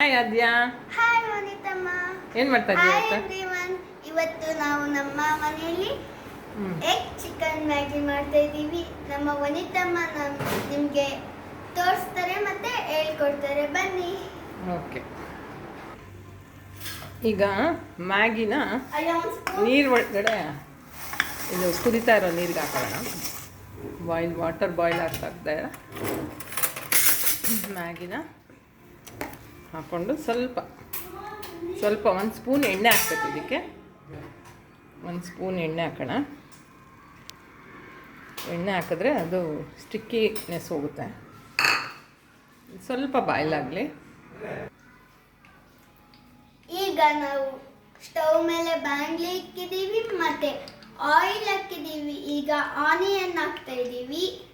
Hi ಆದ್ಯಾ. Hi ವನಿತಮ್ಮ ಏನ್ ಮಾಡ್ತಾ ಇದ್ದೀಯ ಹಾಯ್ ಇವತ್ತು ಎವ್ರಿವನ್ ಇವತ್ತು ನಾವು ನಮ್ಮ ಮನೆಯಲ್ಲಿ ಎಗ್ ಚಿಕನ್ ಮ್ಯಾಗಿ ಮಾಡ್ತಾ ಇದ್ದೀವಿ. ನಮ್ಮ ವನಿತಮ್ಮ ನಮ್ ನಿಮಗೆ ತೋರಿಸ್ತಾರೆ ಮತ್ತೆ ಹೇಳ್ಕೊಡ್ತಾರೆ. ಬನ್ನಿ. ಓಕೆ ಈಗ ಮ್ಯಾಗಿನ ಅಲ್ಲ ಒಂದು ಸ್ಪೂನ್ ನೀರು ಒಳಗಡೆ ಇದು ಕುದಿತಾ ಇರೋ ನೀರಿಗೆ ಹಾಕೋಣ. ಬಾಯ್ಲ್ ವಾಟರ್ ಬಾಯ್ಲ್ ಆಗ್ತಾ ಇದೆ. ಮ್ಯಾಗಿನ ಹಾಕ್ಕೊಂಡು ಸ್ವಲ್ಪ ಸ್ವಲ್ಪ ಒಂದು ಸ್ಪೂನ್ ಎಣ್ಣೆ ಹಾಕ್ಬೇಕು ಇದಕ್ಕೆ. ಒಂದು ಸ್ಪೂನ್ ಎಣ್ಣೆ ಹಾಕೋಣ. ಎಣ್ಣೆ ಹಾಕಿದ್ರೆ ಅದು ಸ್ಟಿಕ್ಕಿನೆಸ್ ಹೋಗುತ್ತೆ. ಸ್ವಲ್ಪ ಬಾಯ್ಲ್ ಆಗಲಿ. ಈಗ ನಾವು ಸ್ಟವ್ ಮೇಲೆ ಬಾಣಲಿ ಇಕ್ಕಿದ್ದೀವಿ ಮತ್ತೆ ಆಯಿಲ್ ಹಾಕಿದ್ದೀವಿ. ಈಗ ಆನಿಯನ್ ಹಾಕ್ತಾ ಇದ್ದೀವಿ.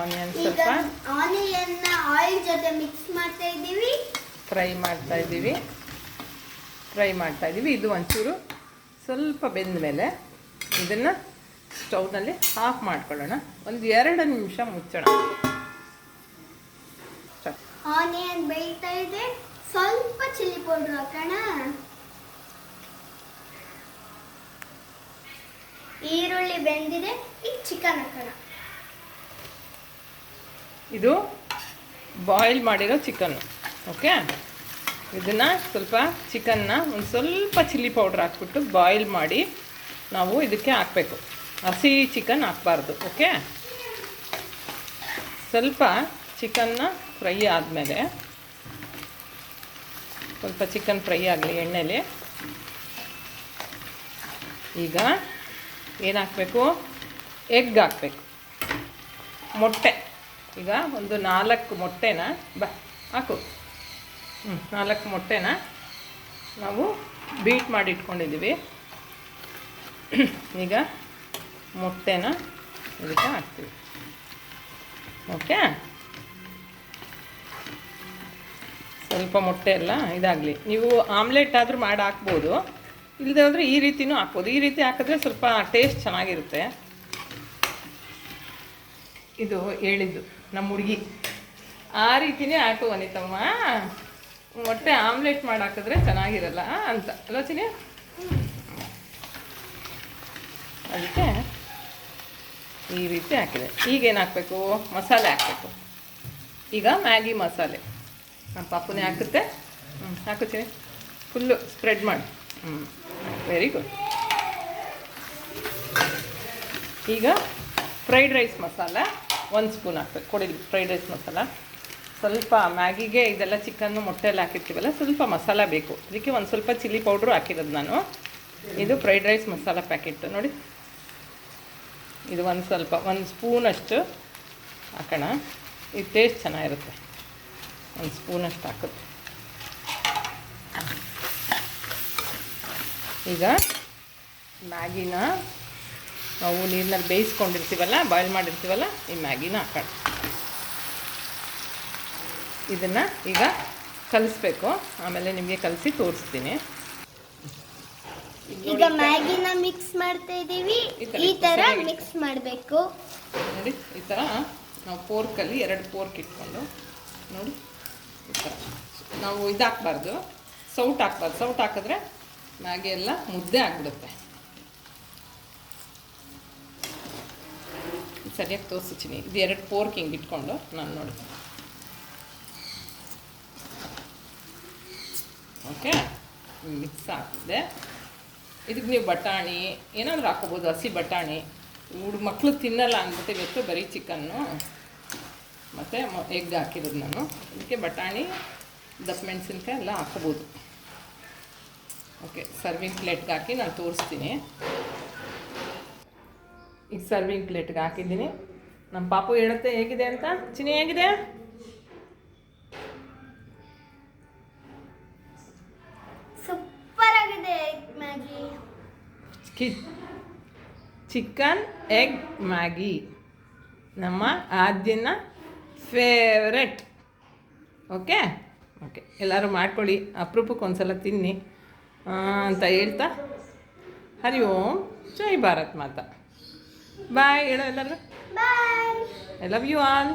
ಆನಿಯನ್ ಸ್ವಲ್ಪ. ಆನಿಯನ್ ಆಯಿಲ್ ಜೊತೆ ಮಿಕ್ಸ್ ಮಾಡ್ತಾ ಇದ್ದೀವಿ. ಫ್ರೈ ಮಾಡ್ತಾ ಇದ್ದೀವಿ. ಫ್ರೈ ಮಾಡ್ತಾ ಇದ್ದೀವಿ. ಇದು ಒಂಚೂರು ಸ್ವಲ್ಪ ಬೆಂದ ಮೇಲೆ ಇದನ್ನು ಸ್ಟೌವ್ನಲ್ಲಿ ಆಫ್ ಮಾಡ್ಕೊಳ್ಳೋಣ. ಒಂದು ಎರಡು ನಿಮಿಷ ಮುಚ್ಚೋಣ. ಆನಿಯನ್ ಬೇಯ್ತಾ ಇದೆ. ಸ್ವಲ್ಪ ಚಿಲ್ಲಿ ಪೌಡರ್ ಹಾಕೋಣ. ಈರುಳ್ಳಿ ಬೆಂದಿದೆ. ಈಗ ಚಿಕನ್ ಹಾಕೋಣ. ಇದು ಬಾಯ್ಲ್ ಮಾಡಿರೋ ಚಿಕನ್ನು ಓಕೆ ಇದನ್ನು ಸ್ವಲ್ಪ ಚಿಕನ್ನ ಒಂದು ಸ್ವಲ್ಪ ಚಿಲ್ಲಿ ಪೌಡ್ರ್ ಹಾಕ್ಬಿಟ್ಟು ಬಾಯ್ಲ್ ಮಾಡಿ ನಾವು ಇದಕ್ಕೆ ಹಾಕಬೇಕು. ಹಸಿ ಚಿಕನ್ ಹಾಕ್ಬಾರ್ದು. ಓಕೆ ಸ್ವಲ್ಪ ಚಿಕನ್ನ ಫ್ರೈ ಆದಮೇಲೆ ಸ್ವಲ್ಪ ಚಿಕನ್ ಫ್ರೈ ಆಗಲಿ ಎಣ್ಣೆಲಿ. ಈಗ ಏನು ಹಾಕಬೇಕು? ಎಗ್ ಹಾಕಬೇಕು. ಮೊಟ್ಟೆ. ಈಗ ಒಂದು ನಾಲ್ಕು ಮೊಟ್ಟೆನ, ಬ, ಹಾಕು. ಹ್ಞೂ ನಾಲ್ಕು ಮೊಟ್ಟೆನ ನಾವು ಬೀಟ್ ಮಾಡಿ ಇಟ್ಕೊಂಡಿದ್ದೀವಿ. ಈಗ ಮೊಟ್ಟೆನ ಇದಕ್ಕೆ ಹಾಕ್ತೀವಿ. ಓಕೆ? ಸ್ವಲ್ಪ ಮೊಟ್ಟೆ ಎಲ್ಲ ಇದಾಗಲಿ. ನೀವು ಆಮ್ಲೆಟ್ ಆದರೂ ಮಾಡಿ ಹಾಕ್ಬೋದು. ಇಲ್ಲದೆ ಈ ರೀತಿನೂ ಹಾಕ್ಬೋದು. ಈ ರೀತಿ ಹಾಕಿದ್ರೆ ಸ್ವಲ್ಪ ಟೇಸ್ಟ್ ಚೆನ್ನಾಗಿರುತ್ತೆ. ಇದು ಹೇಳಿದ್ದು. ನಮ್ಮ ಹುಡುಗಿ. ಆ ರೀತಿನೇ ಹಾಕು ವನಿತಮ್ಮ ಮೊಟ್ಟೆ ಆಮ್ಲೆಟ್ ಮಾಡಿ ಹಾಕಿದ್ರೆ ಚೆನ್ನಾಗಿರಲ್ಲ ಅಂತ. ಆಲೋಚನೆ ಅದಕ್ಕೆ ಈ ರೀತಿ ಹಾಕಿದೆ. ಈಗೇನು ಹಾಕಬೇಕು ಮಸಾಲೆ ಹಾಕಬೇಕು. ಈಗ ಮ್ಯಾಗಿ ಮಸಾಲೆ. ನಮ್ಮ ಪಾಪುನೇ ಹಾಕುತ್ತೆ. ಹ್ಞೂ ಹಾಕುತ್ತೀನಿ ಫುಲ್ಲು ಸ್ಪ್ರೆಡ್ ಮಾಡಿ. ಹ್ಞೂ ವೆರಿ ಗುಡ್ ಈಗ ಫ್ರೈಡ್ ರೈಸ್ ಮಸಾಲ. ಒಂದು ಸ್ಪೂನ್ ಹಾಕ್ಬೇಕು. ಕೊಡಿ ಫ್ರೈಡ್ ರೈಸ್ ಮಸಾಲ. ಸ್ವಲ್ಪ ಮ್ಯಾಗಿಗೆ ಇದೆಲ್ಲ ಚಿಕನ್ನು ಮೊಟ್ಟೆ ಎಲ್ಲ ಹಾಕಿರ್ತೀವಲ್ಲ, ಸ್ವಲ್ಪ ಮಸಾಲ ಬೇಕು. ಅದಕ್ಕೆ ಒಂದು ಸ್ವಲ್ಪ ಚಿಲ್ಲಿ ಪೌಡ್ರು ಹಾಕಿರೋದು ನಾನು. ಇದು ಫ್ರೈಡ್ ರೈಸ್ ಮಸಾಲ ಪ್ಯಾಕೆಟ್ ನೋಡಿ. ಇದು ಒಂದು ಸ್ವಲ್ಪ, ಒಂದು ಸ್ಪೂನಷ್ಟು ಹಾಕೋಣ. ಇದು ಟೇಸ್ಟ್ ಚೆನ್ನಾಗಿರುತ್ತೆ. ಒಂದು ಸ್ಪೂನಷ್ಟು ಹಾಕುತ್ತೆ ಈಗ ಮ್ಯಾಗಿನ ನಾವು ನೀರಿನಲ್ಲಿ ಬೇಯಿಸ್ಕೊಂಡಿರ್ತೀವಲ್ಲ ಬಾಯ್ಲ್ ಮಾಡಿರ್ತೀವಲ್ಲ ಈ ಮ್ಯಾಗಿನ ಹಾಕೋಣ ಇದನ್ನು ಈಗ ಕಲಿಸ್ಬೇಕು. ಆಮೇಲೆ ನಿಮಗೆ ಕಲಿಸಿ ತೋರಿಸ್ತೀನಿ. ಈಗ ಮ್ಯಾಗಿನ ಮಿಕ್ಸ್ ಮಾಡ್ತಾ ಇದ್ದೀವಿ ಈ ಸರಿಯಾಗಿ. ಮಿಕ್ಸ್ ಮಾಡಬೇಕು. ನೋಡಿ ಈ ಥರ ನಾವು ಪೋರ್ಕಲ್ಲಿ ಎರಡು ಪೋರ್ಕ್ ಇಟ್ಕೊಂಡು ನೋಡಿ ಈ ಥರ ನಾವು ಇದು ಹಾಕ್ಬಾರ್ದು ಸೌಟ್ ಹಾಕ್ಬಾರ್ದು. ಸೌಟ್ ಹಾಕಿದ್ರೆ ಮ್ಯಾಗಿ ಎಲ್ಲ ಮುದ್ದೆ ಆಗಿಬಿಡುತ್ತೆ. ಸರಿಯಾಗಿ ತೋರಿಸ್ತೀನಿ ಇದು ಎರಡು ಪೋರ್ಕ್ ಹಿಂಗೆ ಇಟ್ಕೊಂಡು ನಾನು ನೋಡಿ ಓಕೆ? ಮಿಕ್ಸ್ ಆಗ್ತಿದೆ. ಇದಕ್ಕೆ ನೀವು ಬಟಾಣಿ, ಏನಾದರೂ ಹಾಕೋಬೋದು ಹಸಿ ಬಟಾಣಿ. ಹುಡುಗ ಮಕ್ಕಳು ತಿನ್ನಲ್ಲ ಅಂದ್ಬಿಟ್ಟು ಇವತ್ತು ಬರೀ ಚಿಕನ್ನು ಮತ್ತು ಎಗ್ ಹಾಕಿರೋದು ನಾನು. ಇದಕ್ಕೆ ಬಟಾಣಿ, ದಪ್ಪ ಮೆಣಸಿನ್ಕಾಯಿ ಎಲ್ಲ ಹಾಕೋಬೋದು ಓಕೆ ಸರ್ವಿಂಗ್ ಪ್ಲೇಟ್ಗೆ ಹಾಕಿ ನಾನು ತೋರಿಸ್ತೀನಿ. ಈಗ ಸರ್ವಿಂಗ್ ಪ್ಲೇಟ್ಗೆ ಹಾಕಿದ್ದೀನಿ. ನಮ್ಮ ಪಾಪು ಹೇಳುತ್ತೆ ಹೇಗಿದೆ ಅಂತ? ಚಿನಿ ಹೇಗಿದೆ? ಸೂಪರ್ ಆಗಿದೆ ಮ್ಯಾಗಿ ಕಿ ಚಿಕನ್ ಎಗ್ ಮ್ಯಾಗಿ ನಮ್ಮ ಆದ್ಯನ ಫೇವ್ರೆಟ್ ಓಕೆ ಓಕೆ ಎಲ್ಲರೂ ಮಾಡ್ಕೊಳ್ಳಿ. ಅಪರೂಪಕ್ಕೆ ಒಂದ್ಸಲ ತಿನ್ನಿ. ಅಂತ ಹೇಳ್ತಾ. ಹರಿ ಓಂ. ಜೈ ಭಾರತ್ ಮಾತಾ. ബായ് എടാ എല്ലാവരും ഐ ലവ് യു ആൾ